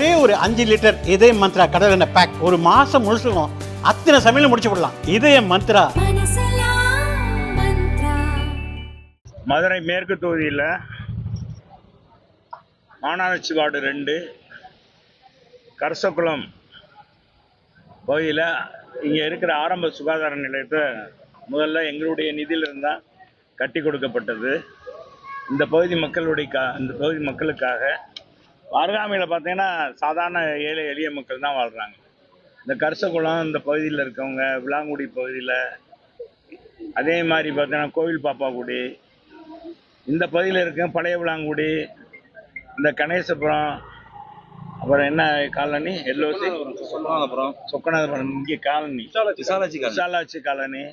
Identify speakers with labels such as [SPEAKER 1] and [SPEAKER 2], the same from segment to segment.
[SPEAKER 1] ஒரே ஒரு அஞ்சு லிட்டர் இதய மந்த்ரா கடல் எண்ணெய் பேக் ஒரு மாசம் முழுசுக்கும் அத்தனை சமையலும் முடிச்சு விடலாம். இதய மந்த்ரா.
[SPEAKER 2] மதுரை மேற்கு தொகுதியில் மாநகராட்சி வார்டு ரெண்டு கரசக்குளம் பகுதியில் இங்கே இருக்கிற ஆரம்ப சுகாதார நிலையத்தை முதல்ல எங்களுடைய நிதியிலிருந்து தான் கட்டி கொடுக்கப்பட்டது. இந்த பகுதி மக்களுடைய கா இந்த பகுதி மக்களுக்காக அருகாமையில் பார்த்தீங்கன்னா சாதாரண ஏழை எளிய மக்கள் தான் வாழ்கிறாங்க இந்த கரசக்குளம் இந்த பகுதியில் இருக்கவங்க விளாங்குடி பகுதியில் அதே மாதிரி பார்த்தீங்கன்னா கோவில் பாப்பாக்குடி இந்த பகுதியில் இருக்க பழைய விளாங்குடி இந்த கணேசபுரம் அப்புறம் என்ன காலனி? எல்லோசி
[SPEAKER 3] சொன்னாங்கப்புறம்
[SPEAKER 2] சொக்கநாதபுரம் இங்கே colony.
[SPEAKER 3] Visalakshi colony.
[SPEAKER 2] Visalakshi colony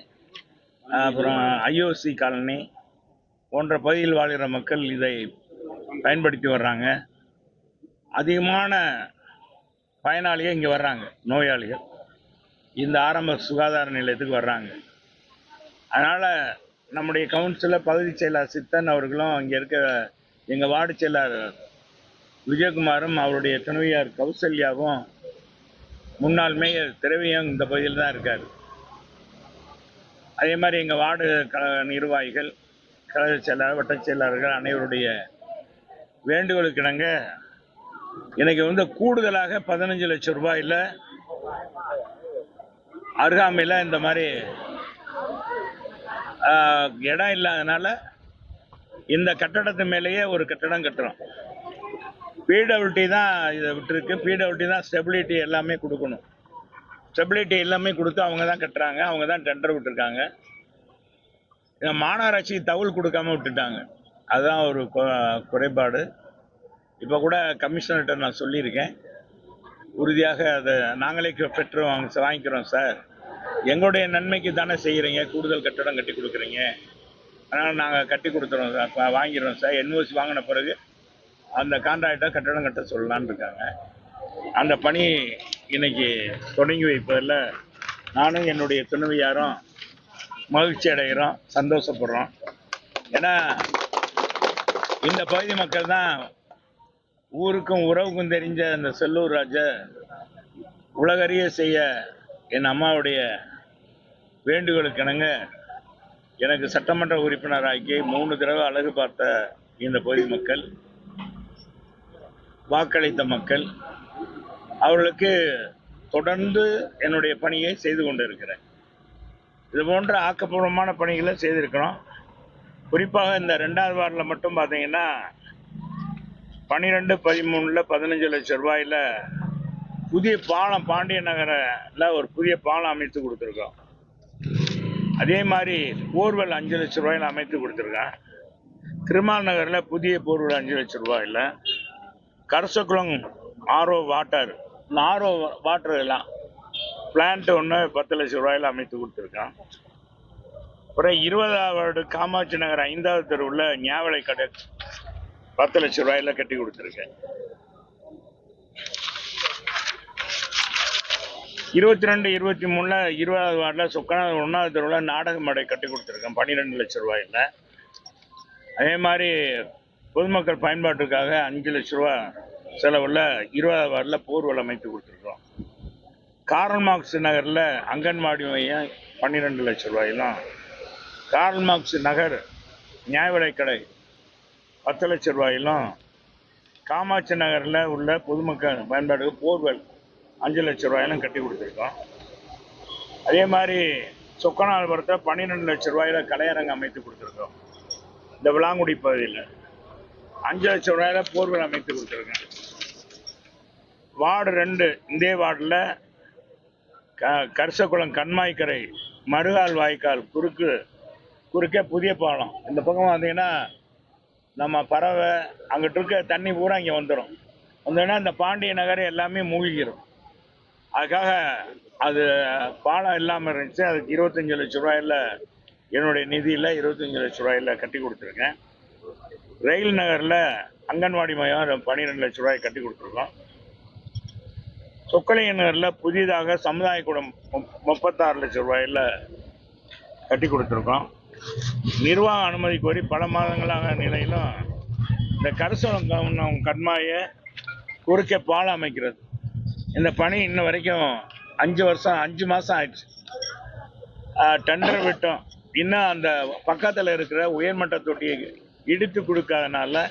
[SPEAKER 2] அப்புறம் ஐஓசி காலனி போன்ற பகுதியில் வாழ்கிற மக்கள் இதை பயன்படுத்தி வர்றாங்க. அதிகமான பயனாளிகள் இங்கே வர்றாங்க நோயாளிகள். இந்த ஆரம்ப சுகாதார நிலையத்துக்கு வர்றாங்க. அதனால் நம்முடைய கவுன்சிலர் பகுதி செயலாளர் சித்தன் அவர்களும் இங்கே இருக்க எங்கள் வார்டு செயலாளர் விஜயகுமாரும் அவருடைய துணைவியார் கௌசல்யாவும் முன்னாள் மேயர் திரவியம் இந்த பகுதியில் தான் இருக்கார். அதே மாதிரி எங்கள் வார்டு கழக நிர்வாகிகள் கழக செயலாளர் வட்டச் செயலாளர்கள் அனைவருடைய வேண்டுகோளுக்கு இன்னைக்கு வந்து கூடுதலாக பதினஞ்சு லட்சம் ரூபாயில் அருகாமையில் இந்த மாதிரி இடம் இல்லாதனால இந்த கட்டடத்து மேலேயே ஒரு கட்டடம் கட்டுறோம். பிடபிள்யூடி தான் இதை விட்டுருக்கு. பிடபிள்யூடி தான் ஸ்டெபிலிட்டி எல்லாமே கொடுக்கணும். ஸ்டெபிலிட்டி எல்லாமே கொடுத்து அவங்க தான் கட்டுறாங்க. அவங்க தான் டெண்டர் விட்டுருக்காங்க. மாநகராட்சி தவுள் கொடுக்காம விட்டுட்டாங்க. அதுதான் ஒரு குறைபாடு. இப்போ கூட கமிஷனர்கிட்ட நான் சொல்லியிருக்கேன். உறுதியாக அதை நாங்களே பெற்று வாங்க வாங்கிக்கிறோம் சார். எங்களுடைய நன்மைக்கு தானே செய்கிறீங்க கூடுதல் கட்டடம் கட்டி கொடுக்குறீங்க. அதனால் நாங்கள் கட்டி கொடுத்துறோம் சார் வாங்கிடுறோம் சார். என்ஓசி வாங்கின பிறகு அந்த கான்ட்ராக்டை கட்டடம் கட்ட சொல்லலான் இருக்காங்க. அந்த பணி இன்னைக்கு தொடங்கி வைப்பதில் நானும் என்னுடைய துணைவியாரும் மகிழ்ச்சி அடைகிறோம் சந்தோஷப்படுறோம். ஏன்னா இந்த பகுதி மக்கள் தான் ஊருக்கும் உறவுக்கும் தெரிஞ்ச அந்த செல்லூர் ராஜ உலகறிய செய்ய என் அம்மாவுடைய வேண்டுகோளுக்கிணங்க எனக்கு சட்டமன்ற உறுப்பினராக்கி மூணு தடவை அழகு பார்த்த இந்த பகுதி மக்கள் வாக்களித்த மக்கள் அவர்களுக்கு தொடர்ந்து என்னுடைய பணியை செய்து கொண்டு இருக்கிறேன் இது போன்ற ஆக்கப்பூர்வமான பணிகளை செய்திருக்கிறோம். குறிப்பாக இந்த ரெண்டாவது வார்டில் மட்டும் பார்த்தீங்கன்னா பன்னிரெண்டு பதிமூணில் பதினஞ்சு லட்சம் ரூபாயில் புதிய பாலம் பாண்டிய நகரில் ஒரு புதிய பாலம் அமைத்து கொடுத்துருக்கோம். அதே மாதிரி போர்வெல் அஞ்சு லட்சம் ரூபாயில் அமைத்து கொடுத்துருக்கேன் திருமால் நகரில் புதிய போர்வெல் அஞ்சு லட்சம் ரூபாயில் கரசக்குளம் ஆர்ஓ வாட்டர் இந்த ஆர்ஓ வாட்டர் எல்லாம் பிளான்ட் ஒன்று பத்து லட்சம் ரூபாயில் அமைத்து கொடுத்துருக்கான் அப்புறம் இருபதாவது காமாட்சி நகர் ஐந்தாவது தெருவில் ஞாவலை கடை பத்து லட்சம் ரூபாயில கட்டி கொடுத்துருக்கேன். இருபத்தி ரெண்டு இருபத்தி மூணுல இருபதாவது வார்டில் சொக்கநாத ஒன்றாவது தெருவில் நாடக மேடை கட்டி கொடுத்துருக்கேன் பன்னிரெண்டு லட்சம் ரூபாயில். அதே மாதிரி பொதுமக்கள் பயன்பாட்டுக்காக அஞ்சு லட்ச ரூபா செலவில் இருபதாவது வார்டில் போர்வல் அமைத்து கொடுத்துருக்கோம். கார்ல் மார்க்ஸ் நகரில் அங்கன்வாடி மையம் பன்னிரெண்டு லட்ச ரூபாயிலும் கார்ல் மார்க்ஸ் நகர் நியாய கடை பத்து லட்ச ரூபாயிலும் காமாட்சி நகரில் உள்ள பொதுமக்கள் பயன்பாடு போர்வெல் அஞ்சு லட்ச ரூபாயிலும் கட்டி கொடுத்துருக்கோம். அதே மாதிரி சொக்கநாதபுரத்தில் பன்னிரெண்டு லட்ச ரூபாயில கலையரங்கம் அமைத்து கொடுத்துருக்கோம். இந்த விளாங்குடி பகுதியில் அஞ்சு லட்ச ரூபாயில போர்வெல் அமைத்து கொடுத்துருக்கேன் வார்டு ரெண்டு இந்திய வார்டில் க கரிசக்குளம் கண்மாய்க்கரை மறுகால் வாய்க்கால் குறுக்கு குறுக்கே புதிய பாலம். இந்த பக்கம் வந்தீங்கன்னா நம்ம பறவை அங்கிட்டு இருக்க தண்ணி பூரா இங்கே வந்துடும் வந்தோடனே அந்த பாண்டிய நகர் எல்லாமே மூழ்கிடும் அதுக்காக அது பாலம் இல்லாமல் இருந்துச்சு. அதுக்கு இருபத்தஞ்சி லட்ச ரூபாயில் என்னுடைய நிதியில் இருபத்தஞ்சி லட்ச ரூபாயில் கட்டி கொடுத்துருக்கேன். ரயில் நகரில் அங்கன்வாடி மையம் பன்னிரெண்டு லட்ச ரூபாய் கட்டி கொடுத்துருக்கோம். சொக்கலைய நகரில் புதிதாக சமுதாய கூடம் முப்பத்தாறு லட்ச ரூபாயில் கட்டி கொடுத்துருக்கோம். நிர்வாக அனுமதி கோரி பல மாதங்களாக நிலையிலும் இந்த கரிசலம் கவனம் கண்மாயை குறுக்கே பாலம் அமைக்கிறது. இந்த பணி இன்ன வரைக்கும் அஞ்சு வருஷம் அஞ்சு மாதம் ஆயிடுச்சு. டெண்டர் விட்டோம். இன்னும் அந்த பக்கத்தில் இருக்கிற உயர்மட்ட தொட்டியை இடித்து கொடுக்காதனால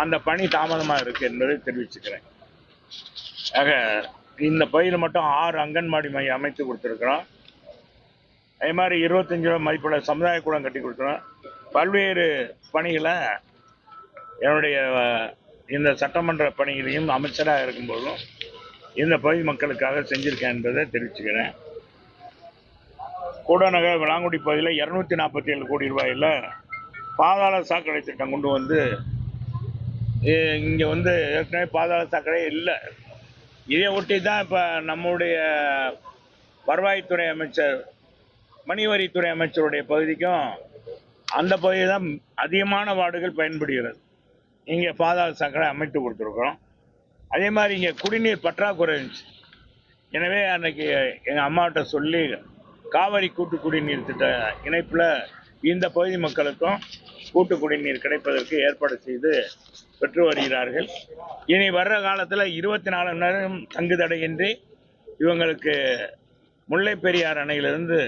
[SPEAKER 2] அந்த பணி தாமதமாக இருக்கு என்பதை தெரிவிச்சுக்கிறேன். ஆக இந்த பயிர் மட்டும் ஆறு அங்கன்வாடி மையம் அமைத்து கொடுத்துருக்குறோம். அதே மாதிரி இருபத்தஞ்சு ரூபா மதிப்புள்ள சமுதாய கூடம் கட்டி கொடுத்தோம் பல்வேறு பணிகளை என்னுடைய இந்த சட்டமன்ற பணிகளையும் அமைச்சராக இருக்கும்போதும் இந்த பகுதி மக்களுக்காக செஞ்சுருக்கேன் என்பதை தெரிவிச்சுக்கிறேன். கூடநகர் விளாங்குடி பகுதியில் இரநூத்தி நாற்பத்தி ஏழு கோடி ரூபாயில் பாதாள சாக்கடை திட்டம் கொண்டு வந்து இங்கே வந்து ஏற்கனவே பாதாள சாக்கடை இல்லை. இதை ஒட்டி தான் இப்போ நம்முடைய வருவாய்த்துறை அமைச்சர் மணிவரித்துறை அமைச்சருடைய பகுதிக்கும் அந்த பகுதி தான் அதிகமான வார்டுகள் பயன்படுகிறது. இங்கே பாதாள சாக்கடை அமைத்து கொடுத்துருக்குறோம். அதே மாதிரி இங்கே குடிநீர் பற்றாக்குறை இருந்துச்சு. எனவே அன்னைக்கு எங்கள் அம்மாட்ட சொல்லி காவிரி கூட்டு குடிநீர் திட்ட இணைப்பில் இந்த பகுதி மக்களுக்கும் கூட்டு குடிநீர் கிடைப்பதற்கு ஏற்பாடு செய்து பெற்று வருகிறார்கள். இனி வர்ற காலத்தில் இருபத்தி நாலு மணி நேரம் தங்கு தடையின்றி இவங்களுக்கு முல்லை பெரியார் அணையிலிருந்து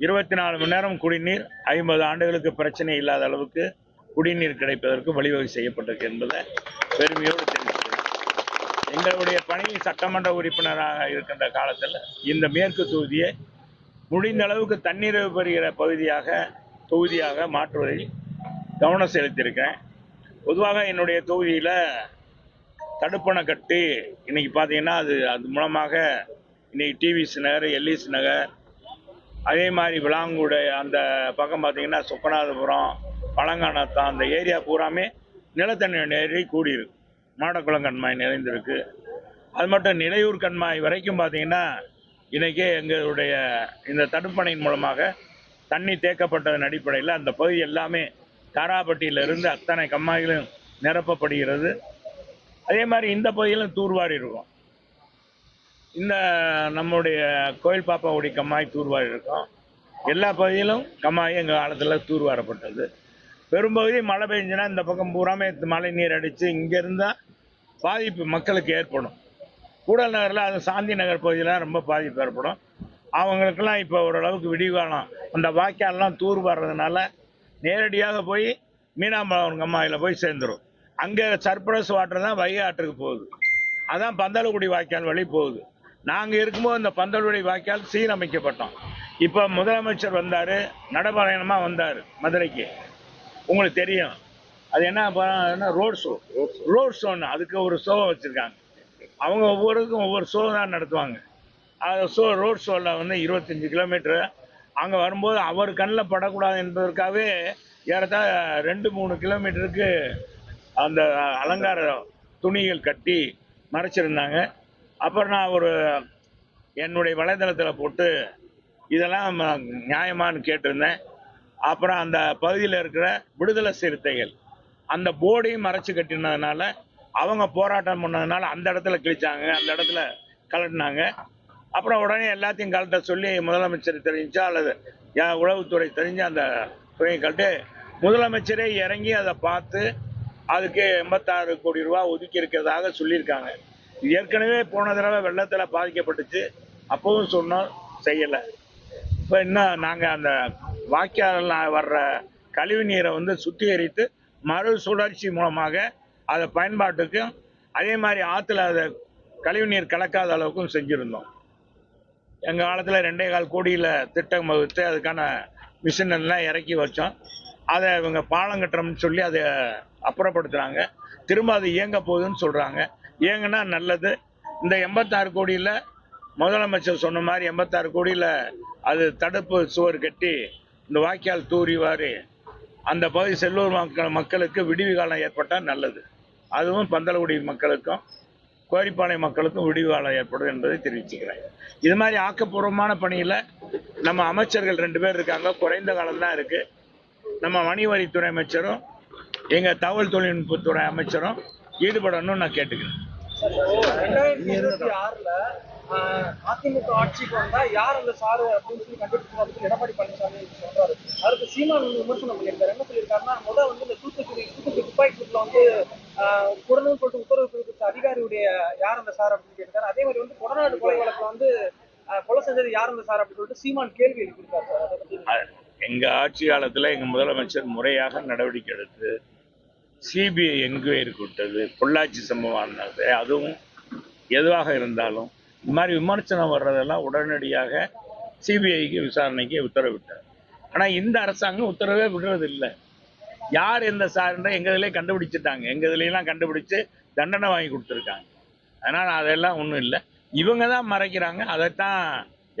[SPEAKER 2] இருபத்தி நாலு மணி நேரம் குடிநீர் ஐம்பது ஆண்டுகளுக்கு பிரச்சனை இல்லாத அளவுக்கு குடிநீர் கிடைப்பதற்கு வழிவகை செய்யப்பட்டிருக்கு என்பதை பெருமையோடு தெரிவிக்கிறேன். எங்களுடைய பணி சட்டமன்ற உறுப்பினராக இருக்கின்ற காலத்தில் இந்த மேற்கு தொகுதியை முடிந்த அளவுக்கு தண்ணீர் பெறுகிற பகுதியாக தொகுதியாக மாற்றுவதில் கவனம் செலுத்தியிருக்கேன் பொதுவாக என்னுடைய தொகுதியில் தடுப்பணை கட்டி இன்றைக்கி பார்த்தீங்கன்னா அது அது மூலமாக இன்றைக்கி டிவிஸ் நகர் எல்லிஸ் நகர் அதே மாதிரி விளாங்குடை அந்த பக்கம் பார்த்திங்கன்னா சுப்பநாதபுரம் பழங்கானத்தான் அந்த ஏரியா பூராமே நிலத்தண்ணி நேரி கூடியிருக்கு. மாடக்குளம் கண்மாய் நிறைந்திருக்கு. அது மட்டும் நிலையூர் கண்மாய் வரைக்கும் பார்த்தீங்கன்னா இன்றைக்கே எங்களுடைய இந்த தடுப்பணையின் மூலமாக தண்ணி தேக்கப்பட்டதன் அடிப்படையில் அந்த பகுதி எல்லாமே தாராப்பட்டியிலிருந்து அத்தனை கம்மாய்களும் நிரப்பப்படுகிறது. அதே மாதிரி இந்த பகுதியிலும் தூர்வாரி இருக்கும். இந்த நம்முடைய கோயில் பாப்பாவுடைய கம்மாய் தூர்வாரி இருக்கும். எல்லா பகுதியிலும் கம்மாய் எங்கள் காலத்தில் தூர்வாரப்பட்டது. பெரும்பகுதி மழை பெஞ்சுன்னா இந்த பக்கம் பூராமே மழை நீர் அடித்து இங்கேருந்து பாதிப்பு மக்களுக்கு ஏற்படும். கூடல் நகரில் அது சாந்தி நகர் பகுதியில் ரொம்ப பாதிப்பு ஏற்படும். அவங்களுக்கெல்லாம் இப்போ ஓரளவுக்கு விடிகாலம் அந்த வாய்க்காலெலாம் தூர் வர்றதுனால நேரடியாக போய் மீனாம்பலம் கம்மாயில் போய் சேர்ந்துரும். அங்கே சர்ப்ரஸ் வாட்டர் தான் வைகை ஆற்றுக்கு போகுது. அதான் பந்தலக்குடி வாய்க்கால் வழி போகுது. நாங்கள் இருக்கும்போது இந்த பந்தலக்குடி வாய்க்கால் சீரமைக்கப்பட்டோம். இப்போ முதலமைச்சர் வந்தார் நடைபயணமாக வந்தார் மதுரைக்கு. உங்களுக்கு தெரியும். அது என்ன ரோட் ஷோ ரோட் ஷோன்னு அதுக்கு ஒரு ஷோ வச்சுருக்காங்க. அவங்க ஒவ்வொருக்கும் ஒவ்வொரு ஷோ தான் நடத்துவாங்க. அது ஷோ ரோட் ஷோவில் வந்து இருபத்தஞ்சி கிலோமீட்ரு அங்கே வரும்போது அவர் கண்ணில் படக்கூடாது என்பதற்காகவே ஏறத்தாழ ரெண்டு மூணு கிலோமீட்டருக்கு அந்த அலங்கார துணிகள் கட்டி மறைச்சிருந்தாங்க. அப்புறம் நான் ஒரு என்னுடைய வலைதளத்தில் போட்டு இதெல்லாம் நியாயமானு நியாயமான்னு கேட்டிருந்தேன். அப்புறம் அந்த பகுதியில் இருக்கிற விடுதலை சிறுத்தைகள் அந்த போர்டையும் மறைச்சு கட்டினதுனால அவங்க போராட்டம் பண்ணதுனால அந்த இடத்துல கிழிச்சாங்க அந்த இடத்துல கலட்டினாங்க. அப்புறம் உடனே எல்லாத்தையும் கலட்ட சொல்லி முதலமைச்சர் தெரிஞ்சா அல்லது யா- உளவுத்துறை தெரிஞ்சு அந்த துறையை கலட்டு முதலமைச்சரே இறங்கி அதை பார்த்து அதுக்கு எண்பத்தாறு கோடி ரூபா ஒதுக்கி இருக்கிறதாக சொல்லியிருக்காங்க. ஏற்கனவே போன தடவை வெள்ளத்தில் பாதிக்கப்பட்டுச்சு. அப்பவும் சொன்னோம் செய்யலை. இப்போ இன்னும் நாங்கள் அந்த வாய்க்காலில் வர்ற கழிவு நீரை வந்து சுத்திகரித்து மறுசுழற்சி மூலமாக அதை பயன்பாட்டுக்கும் அதே மாதிரி ஆற்றுல அதை கழிவு நீர் கலக்காத அளவுக்கும் செஞ்சுருந்தோம். எங்கள் காலத்தில் ரெண்டே கால் கோடியில் திட்டம் வகுத்து அதுக்கான மிஷின் எல்லாம் இறக்கி வச்சோம். அதை இவங்க பாலம் கட்டுறோம்னு சொல்லி அதை அப்புறப்படுத்துகிறாங்க திரும்ப அது இயங்க போகுதுன்னு சொல்கிறாங்க இயங்கினா நல்லது. இந்த எண்பத்தாறு கோடியில் முதலமைச்சர் சொன்ன மாதிரி எண்பத்தாறு கோடியில் அது தடுப்பு சுவர் கட்டி இந்த வாய்க்கால் தூரிவாரி அந்த பகுதி செல்லூர் மக்கள் மக்களுக்கு விடிவு காலம் ஏற்பட்டால் நல்லது. அதுவும் பந்தலகுடி மக்களுக்கும் கோரிப்பாளை மக்களுக்கும் விடிவு காலம் ஏற்படும் என்பதை தெரிவிச்சுக்கிறேன். இது மாதிரி ஆக்கப்பூர்வமான பணியில் நம்ம அமைச்சர்கள் ரெண்டு பேர் இருக்காங்க. குறைந்த காலம்தான் இருக்குது நம்ம வணிகவரித்துறை அமைச்சரும் எங்கள் தகவல் தொழில்நுட்பத்துறை அமைச்சரும் ஈடுபடணும்னு நான் கேட்டுக்கிறேன்.
[SPEAKER 4] ரெண்டாயிரத்தி இருபத்தி ஆறுல அதிமுக ஆட்சிக்கு வந்தா யார் அந்த சாரு அப்படின்னு சொல்லி கண்டுபிடிச்சு எடப்பாடி பழனிசாமி சொல்றாரு. அதுக்கு சீமான் விமர்சனம் பண்ணியிருக்காரு. என்ன சொல்லியிருக்காருன்னா முதல் வந்து இந்த தூத்துக்குடி தூத்துக்குடி துப்பாக்கி சூட்ல வந்து குடணும்னு சொல்லிட்டு உத்தரவு பிறப்பித்த அதிகாரியுடைய யார் அந்த சார் அப்படின்னு கேட்டார் அதே மாதிரி வந்து கொடநாடு கொலை வழக்குல வந்து கொலை செஞ்சது யார் அந்த சார் அப்படின்னு சொல்லிட்டு சீமான் கேள்வி எழுப்பியிருக்காரு சார்.
[SPEAKER 2] எங்கள் ஆட்சி காலத்தில் எங்கள் முதலமைச்சர் முறையாக நடவடிக்கை எடுத்து சிபிஐ என்கொயரி கூட்டது பொள்ளாச்சி சம்பவம் ஆனது அதுவும் எதுவாக இருந்தாலும். இந்த மாதிரி விமர்சனம் வர்றதெல்லாம் உடனடியாக சிபிஐக்கு விசாரணைக்கு உத்தரவிட்டார். ஆனால் இந்த அரசாங்கம் உத்தரவே விடுறது இல்லை யார் எந்த சார்ன்ற எங்க கண்டுபிடிச்சிட்டாங்க. எங்க கண்டுபிடிச்சு தண்டனை வாங்கி கொடுத்துருக்காங்க. அதனால் அதெல்லாம் ஒன்றும் இல்லை. இவங்க தான் மறைக்கிறாங்க. அதைத்தான்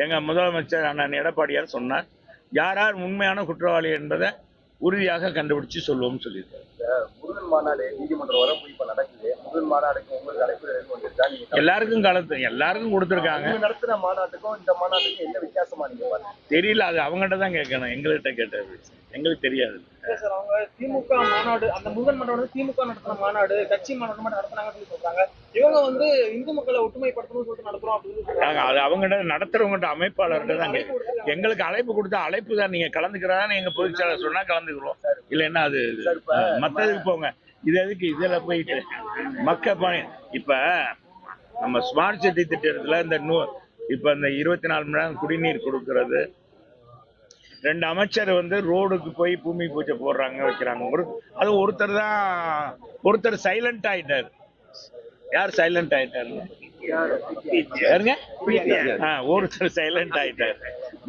[SPEAKER 2] எங்கள் முதலமைச்சர் அண்ணன் எடப்பாடியார் சொன்னார். யார் யார் உண்மையான குற்றவாளி என்பதை உறுதியாக கண்டுபிடிச்சு சொல்லுவோம்னு சொல்லியிருக்காரு.
[SPEAKER 3] முருகன் மாநாடு நீதிமன்றம் வர இப்ப நடக்குது. முருகன் மாநாடுக்கு உங்களுக்கு அழைப்பு எதுவும் வந்துருக்கா நீங்க
[SPEAKER 2] எல்லாருக்கும் கலத்து எல்லாருக்கும் கொடுத்துருக்காங்க.
[SPEAKER 3] நடத்துற மாநாட்டுக்கும் இந்த மாநாட்டுக்கும் என்ன வித்தியாசமா நீங்க பாருங்க
[SPEAKER 2] தெரியல அது அவங்ககிட்ட தான் கேட்கணும். எங்கள்கிட்ட கேட்டது. எங்களுக்கு தெரியாது.
[SPEAKER 4] இல்ல சார் அவங்க திமுக மாநாடு அந்த முருகன் மன்றம் வந்து திமுக நடத்தின மாநாடு கட்சி மாநாடு மட்டும் நடத்தினாங்கன்னு சொல்லி சொல்றாங்க. இவங்க வந்து இந்து மக்களை ஒற்றுமைப்படுத்தணும்னு சொல்லிட்டு நடத்துறோம் அப்படின்னு
[SPEAKER 2] அது அவங்ககிட்ட நடத்துறவங்ககிட்ட அமைப்பாளர்கிட்ட தான் எங்களுக்கு அழைப்பு கொடுத்தா அழைப்பு தான். நீங்க கலந்துக்கிறதான்னு எங்க பொதுச்செயலாளர் சொன்னா கலந்துக்கிறோம். இல்லைன்னா அது
[SPEAKER 3] சார் இப்ப
[SPEAKER 2] மற்றதுக்கு போங்க. இது எதுக்கு? இதுல போயிட்டு. மக்க பணி இப்ப நம்ம ஸ்மார்ட் சிட்டி திட்டத்துல இந்த நூ இப்ப இந்த இருபத்தி நாலு மணி நேரம் குடிநீர் கொடுக்கறது. ரெண்டு அமைச்சர் வந்து ரோடுக்கு போய் பூமி பூஜை போடுறாங்க வைக்கிறாங்க. ஒரு அது ஒருத்தர் தான் ஒருத்தர் சைலண்ட் ஆயிட்டார். யார் சைலண்ட் ஆயிட்டாரு? யாருங்க? ஒருத்தர் சைலண்ட் ஆயிட்டார்.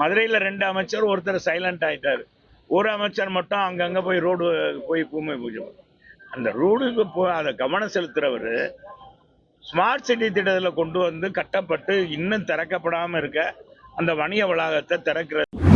[SPEAKER 2] மதுரையில ரெண்டு அமைச்சர் ஒருத்தர் சைலண்ட் ஆயிட்டார். ஒரு அமைச்சர் மட்டும் அங்கங்கே போய் ரோடு போய் பூமி பூஜை அந்த ரோடுக்கு போ அதை கவனம் செலுத்துகிறவர் ஸ்மார்ட் சிட்டி திட்டத்தில் கொண்டு வந்து கட்டப்பட்டு இன்னும் திறக்கப்படாமல் இருக்க அந்த வணிக வளாகத்தை திறக்கிறது.